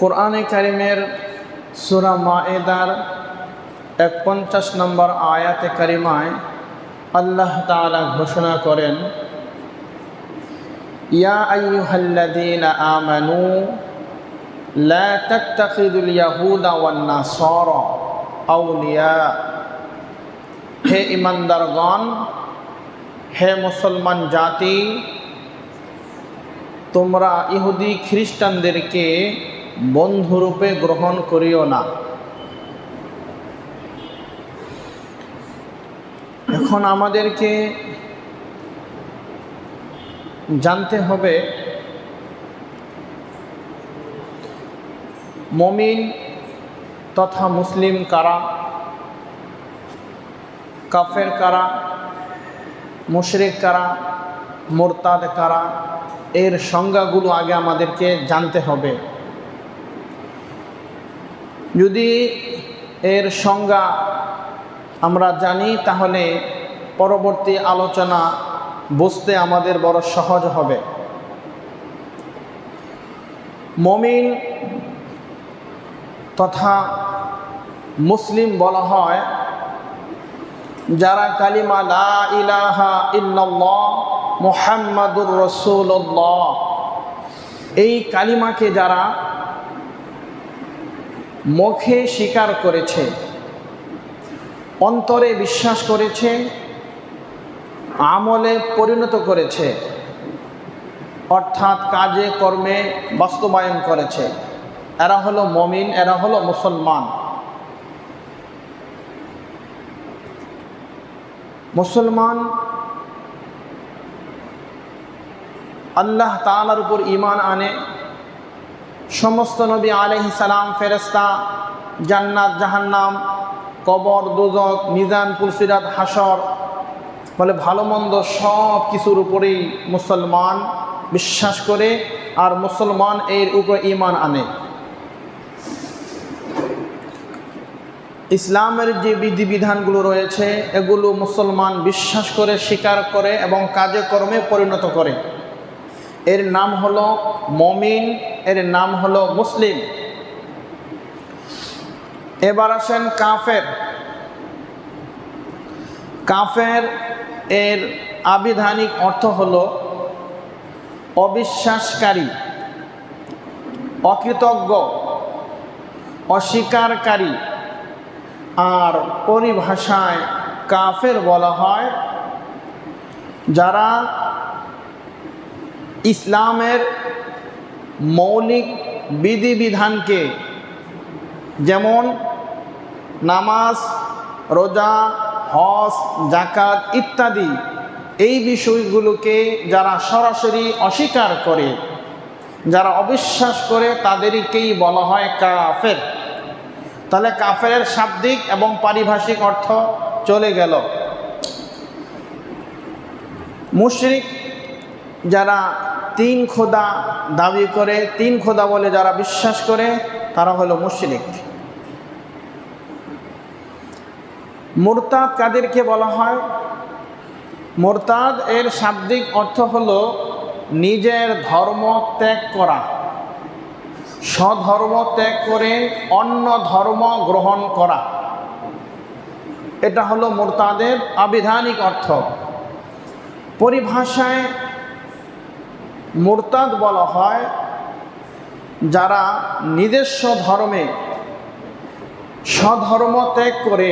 কোরআনে কারিমের সুরা মায়েদার এক পঞ্চাশ নম্বর আয়াতে কারিমায় আল্লাহ তাআলা ঘোষণা করেন, ইয়া আইয়ুহাল্লাযীনা আমানু, লা তাত্তাখিদুল ইয়াহুদা ওয়ান নাসারা আউলিয়া। হে ইমানদারগণ হে মুসলমান জাতি, তোমরা ইহুদি খ্রিস্টানদেরকে বন্ধুরূপে গ্রহণ করিও না। এখন আমাদেরকে জানতে হবে, মমিন তথা মুসলিম কারা, কাফের কারা, মুশরিক কারা, মোরতাদ কারা, এর সংজ্ঞাগুলো আগে আমাদেরকে জানতে হবে। যদি এর সংজ্ঞা আমরা জানি, তাহলে পরবর্তী আলোচনা বুঝতে আমাদের বড় সহজ হবে। মমিন তথা মুসলিম বলা হয়, যারা কালিমা লা ইলাহা ইল্লাল্লাহ মুহাম্মাদুর রসুল্লাহ এই কালিমাকে যারা মুখে স্বীকার করেছে, অন্তরে বিশ্বাস করেছে, আমলে পরিণত করেছে, অর্থাৎ কাজে, কর্মে বাস্তবায়ন করেছে। এরা হলো মমিন, এরা হলো মুসলমান। মুসলমান আল্লাহ তালার উপর ইমান আনে সমস্ত নবী আলহ সালাম ফেরেস্তা জান্নাত, জাহান্নাম, কবর, দুজক, মিজান পুলসিরাত হাসর বলে ভালো মন্দ সব কিছুর উপরেই মুসলমান বিশ্বাস করে আর মুসলমান এর উপর ইমান আনে। ইসলামের যে বিধিবিধানগুলো রয়েছে, এগুলো মুসলমান বিশ্বাস করে, স্বীকার করে এবং কাজে কর্মে পরিণত করে। এর নাম হলো মমিন, এর নাম হলো মুসলিম। এবার আসেন কাফের। কাফের এর আবিধানিক অর্থ হলো অবিশ্বাসকারী, অকৃতজ্ঞ অস্বীকারী আর পরিভাষায় কাফের বলা হয় যারা ইসলামের মৌলিক বিধিবিধানকে, যেমন নামাজ, রোজা, হজ জাকাত ইত্যাদি, এই বিষয়গুলোকে যারা সরাসরি অস্বীকার করে, যারা অবিশ্বাস করে তাদেরকেই বলা হয় কাফের। তাহলে কাফের শাব্দিক এবং পারিভাষিক অর্থ চলে গেল। মুশরিক যারা তিন খোদা দাবি করে, তিন খোদা বলে যারা বিশ্বাস করে, তারা হলো মুশরিক। মোরতাদ কাদেরকে বলা হয়? মোরতাদ এর শাব্দিক অর্থ হলো নিজের ধর্ম ত্যাগ করা। স্বধর্ম ত্যাগ করে অন্য ধর্ম গ্রহণ করা। এটা হলো মোরতাদের আবিধানিক অর্থ। পরিভাষায় মোরতাদ বলা হয়, যারা নিজস্ব ধর্মে স্বধর্ম ত্যাগ করে,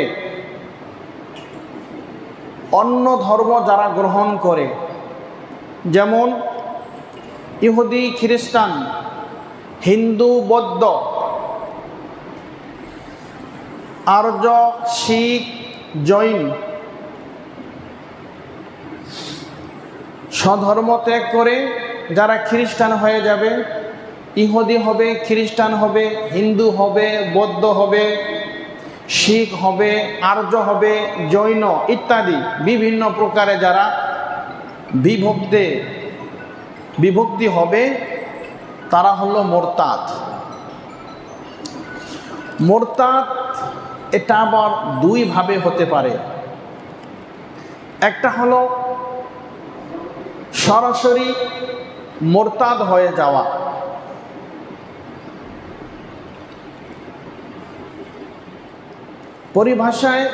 অন্য ধর্ম যারা গ্রহণ করে, যেমন ইহুদি, খ্রিস্টান, হিন্দু, বৌদ্ধ, আর্য, শিখ, জৈন স্বধর্ম ত্যাগ করে যারা খ্রিস্টান হয়ে যাবে, ইহুদি হবে, খ্রিস্টান হবে, হিন্দু হবে, বৌদ্ধ হবে, শিখ হবে, আর্য হবে, জৈন ইত্যাদি বিভিন্ন প্রকারে যারা বিভক্তে, বিভক্তি হবে, তারা হলো মোরতাদ। মোরতাদ এটা আবার দুইভাবে হতে পারে। একটা হলো সরাসরি মোরতাদ হয়ে যাওয়া। পরিভাষায়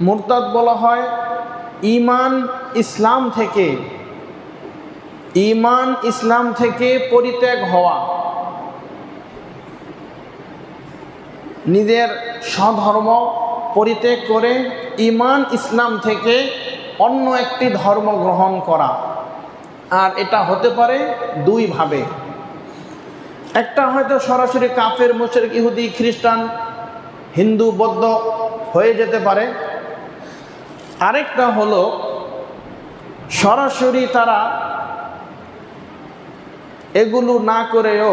মোরতাদ বলা হয় ইমান ইসলাম থেকে ইমান ইসলাম থেকে পরিত্যাগ হওয়া। নিজের স্বধর্ম পরিত্যাগ করে ইমান ইসলাম থেকে অন্য একটি ধর্ম গ্রহণ করা। আর এটা হতে পারে দুইভাবে একটা হয়তো সরাসরি কাফের, মুশরিক, ইহুদি, খ্রিস্টান, হিন্দু, বৌদ্ধ হয়ে যেতে পারে। আরেকটা হলো সরাসরি তারা এগুলো না করেও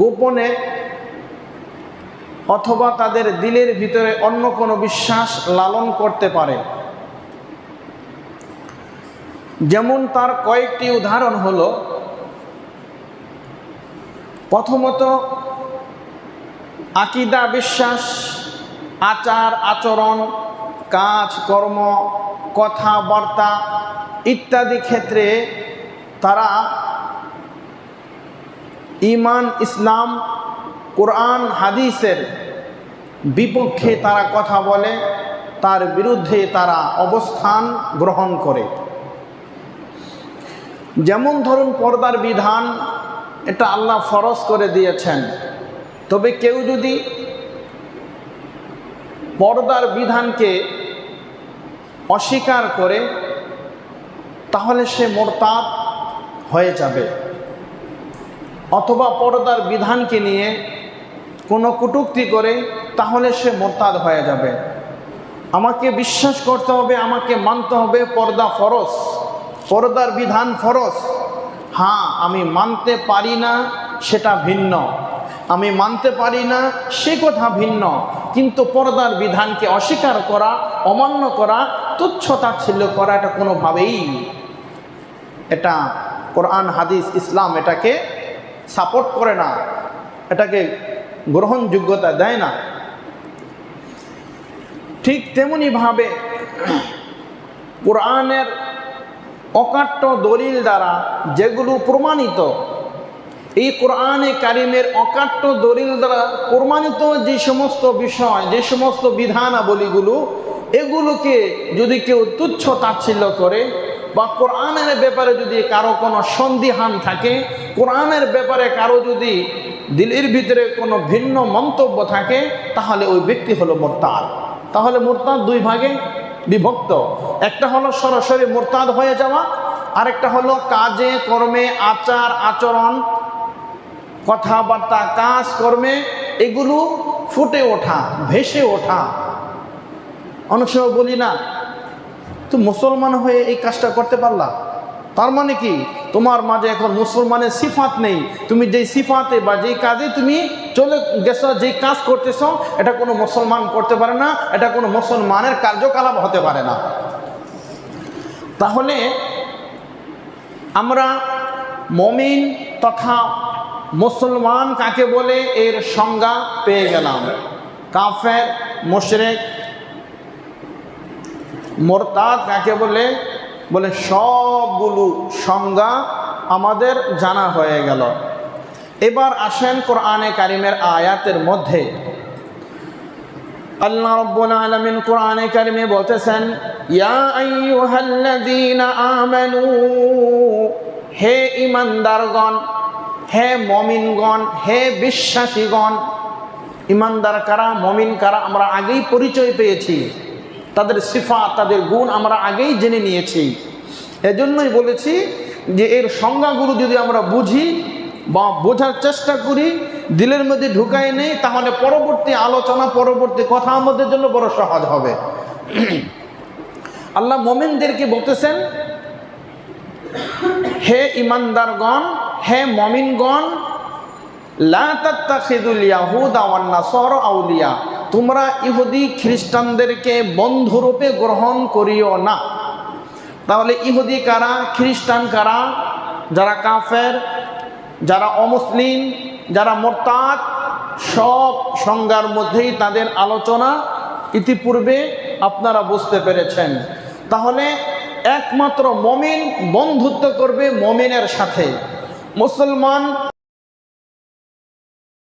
গোপনে অথবা তাদের দিলের ভিতরে অন্য কোনো বিশ্বাস লালন করতে পারে। যেমন তার কয়েকটি উদাহরণ হল, প্রথমত, আকিদা বিশ্বাস, আচার, আচরণ, কাজ, কর্ম কথাবার্তা ইত্যাদি ক্ষেত্রে তারা ইমান ইসলাম, কোরআন, হাদিসের বিপক্ষে তারা কথা বলে, তার বিরুদ্ধে তারা অবস্থান গ্রহণ করে। যেমন ধরুন পর্দার বিধান, এটা আল্লাহ ফরজ করে দিয়েছেন। তবে কেউ যদি পর্দার বিধানকে অস্বীকার করে, তাহলে সে মোরতাদ হয়ে যাবে। অথবা পর্দার বিধানকে নিয়ে কোনো কটুক্তি করে, তাহলে সে মোরতাদ হয়ে যাবে। আমাকে বিশ্বাস করতে হবে, আমাকে মানতে হবে, পর্দা ফরজ। পর্দার বিধান ফরজ। হ্যাঁ আমি মানতে পারি না, সেটা ভিন্ন। আমি মানতে পারি না, সে কথা ভিন্ন। কিন্তু পর্দার বিধানকে অস্বীকার করা, অমান্য করা তুচ্ছতাচ্ছিল্য করা, এটা কোনোভাবেই এটা কোরআন, হাদিস, ইসলাম এটাকে সাপোর্ট করে না। এটাকে গ্রহণযোগ্যতা দেয় না। ঠিক তেমনিভাবে কোরআনের অকাট্য দলিল দ্বারা যেগুলো প্রমাণিত। এই কোরআনে কারিমের অকাট্য দলিল দ্বারা প্রমাণিত যে সমস্ত বিষয়, যে সমস্ত বিধানাবলীগুলো, এগুলোকে যদি কেউ তুচ্ছ তাচ্ছিল্য করে বা কোরআনের ব্যাপারে যদি কারও কোনো সন্দিহান থাকে, কোরআনের ব্যাপারে কারও যদি দিলের ভিতরে কোনো ভিন্ন মন্তব্য থাকে, তাহলে ওই ব্যক্তি হলো মোরতাদ। তাহলে মোরতাদ দুই ভাগে বিভক্ত। একটা হলো সরাসরি মোরতাদ হয়ে যাওয়া, আরেকটা হলো কাজে, কর্মে, আচার, আচরণ, কথাবার্তা, কাজ, কর্মে, এগুলো ফুটে ওঠা, ভেসে ওঠা। অনেক সময় বলি না তো মুসলমান হয়ে এই কাজটা করতে পারলা? তার মানে কি? তোমার মাঝে এখন মুসলমানের সিফাত নেই। তুমি যেই সিফাতে বা যেই কাজে তুমি চলে গেছো, যেই কাজ করতেছ, এটা কোনো মুসলমান করতে পারে না, এটা কোনো মুসলমানের কার্যকলাপ হতে পারে না। তাহলে আমরা মমিন তথা মুসলমান কাকে বলে এর সংজ্ঞা পেয়ে গেলাম। কাফের, মুশরেক, মোরতাদ কাকে বলে বলে, সবগুলো সংজ্ঞা আমাদের জানা হয়ে গেল। এবার আসেন কোরআনে কারিমের আয়াতের মধ্যে। আল্লাহ রব্বুল আলামিন কোরআনে কারিমে বলতেছেন, ইয়া আইয়ুহাল্লাযীনা আমানু, হে ঈমানদারগণ, হে মমিনগণ, হে বিশ্বাসীগণ ইমানদার কারা, মমিন কারা, আমরা আগেই পরিচয় পেয়েছি। তাদের সিফা তাদের গুণ আমরা আগেই জেনে নিয়েছি। এজন্যই বলেছি যে এর সংজ্ঞাগুলো যদি আমরা বুঝি বা বোঝার চেষ্টা করি, দিলের মধ্যে ঢুকাই নেই, তাহলে পরবর্তী আলোচনা, পরবর্তী কথা আমাদের জন্য বড় সহজ হবে। আল্লাহ মোমেনদেরকে বলতেছেন, হে ইমানদারগণ, হে মমিনগণ আউলিয়া। তোমরা ইহুদি খ্রিস্টানদেরকে বন্ধুরূপে গ্রহণ করিও না। তাহলে ইহুদি কারা, খ্রিস্টান কারা? যারা কাফের, যারা অমুসলিম, যারা মোরতাদ, সব সংজ্ঞার মধ্যেই তাদের আলোচনা ইতিপূর্বে আপনারা বুঝতে পেরেছেন। তাহলে একমাত্র মমিন বন্ধুত্ব করবে মমিনের সাথে। মুসলমান